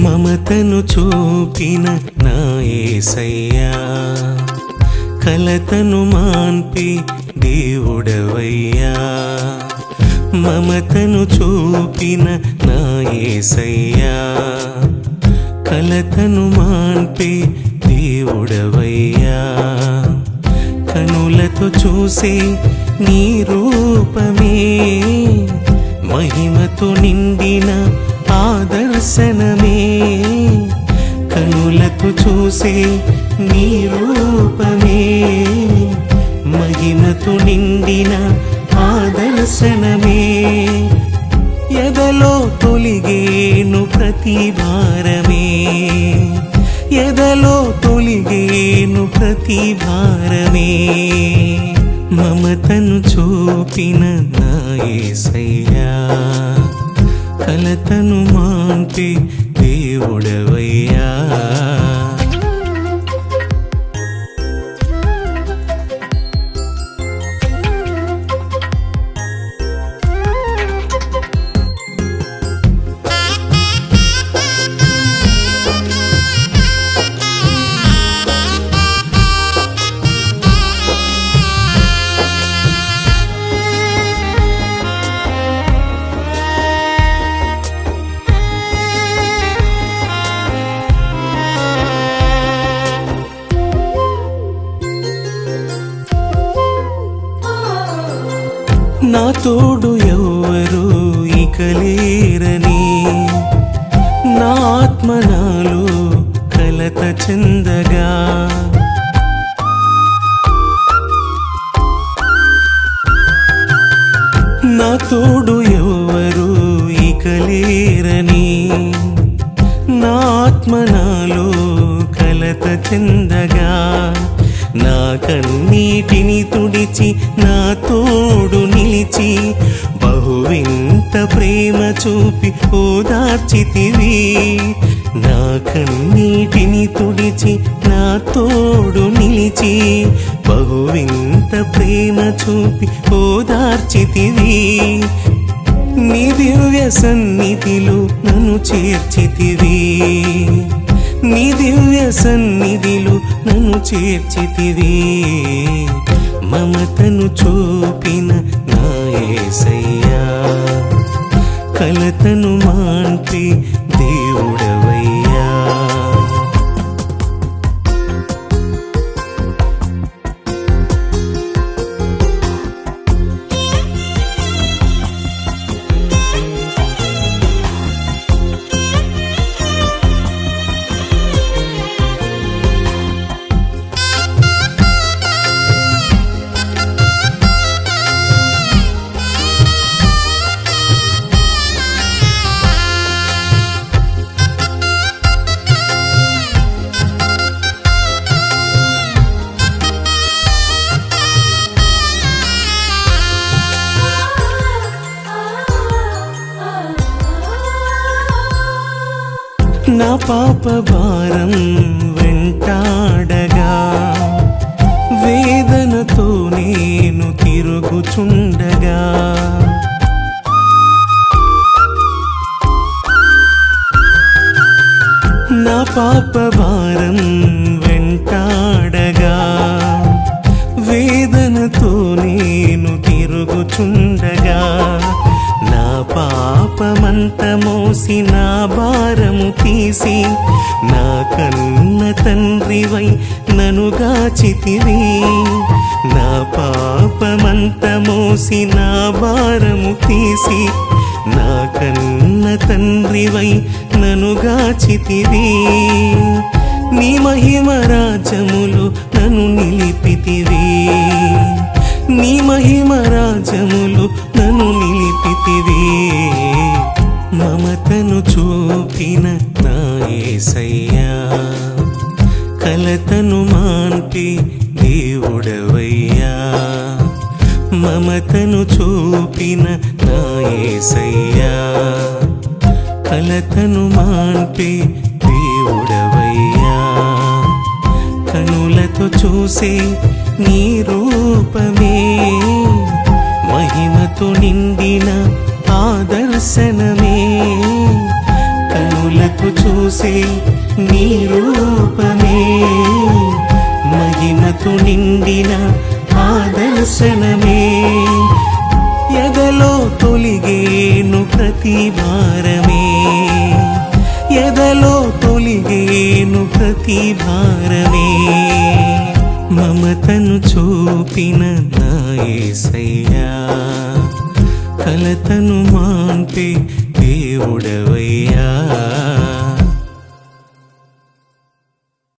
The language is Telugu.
మమతను చూపిన నా ఏసయ్యా. కలతను మాన్పి దేవుడవయ్యా. మమతను చూపిన నా ఏసయ్యా. కలతను మాన్పి దేవుడవయ్యా. కనులతో చూసే నీ రూపమే. మహిమతో నిండిన ఆదర్శనమే చూసే నీ రూపమే. మహిమతు నిండిన ఆ దర్శనమే. ఎదలో తొలిగేను ప్రతి భారమే ఎదలో తొలిగేను ప్రతి భారమే మమతను చూపిన నాయసయ్యా. కలతను మాంపి దేవుడ. నా తోడు ఎవ్వరు ఇక లేరని. నా ఆత్మ నాలో కలత చెందగా. నా తోడు ఎవ్వరు ఇక లేరని. నా ఆత్మ నాలో కలత చెందగా. నా కన్నీటిని తుడిచి నా తోడు నిలిచి బహువింత ప్రేమ చూపి ఓదార్చితివి నా కన్నీటిని తుడిచి నా తోడు నిలిచి బహువింత ప్రేమ చూపి ఓదార్చితివి నీ దివ్య సన్నిధిలో నన్ను చేర్చితివి. నీ దివ్య సన్నిధిలు నన్ను చేర్చితివి. మమతను చూపిన నాయసయ్యా. కలతను మాంటి దేవుడవయ్యా. పాప భారం వెంటాడగా. వేదనతో నేను తిరుగుచుండగా. నా పాప భారం అంత మోసి నా భారము తీసి నా కన్న తండ్రివై నను గాచితివి నా పాపమంత మోసి నా భారము తీసి నా కన్న తండ్రివై నను గాచితివి నీ మహిమ రాజ్యములు నన్ను నిలిపితివి. నీ మహిమ రాజ్యములు చూపిన నా యేసయ్యా కలతను మాన్పి దేవుడవయ్యా మమతను చూపిన నా యేసయ్యా కలతను మాన్పి దేవుడవయ్యా. కనులతో చూసే నీ రూపమే మహిమతో నిండిన ఆదర్శనమే కనుల చూసే నీ రూపమే. మహిమతో నిండిన ఆదర్శనమే ఎదలో తొలిగేను ప్రతి భారమే ఎదలో తొలిగేను ప్రతి భారమే మమతను చూపిన నాయసయ్యా కలతను మాంపే உடவையா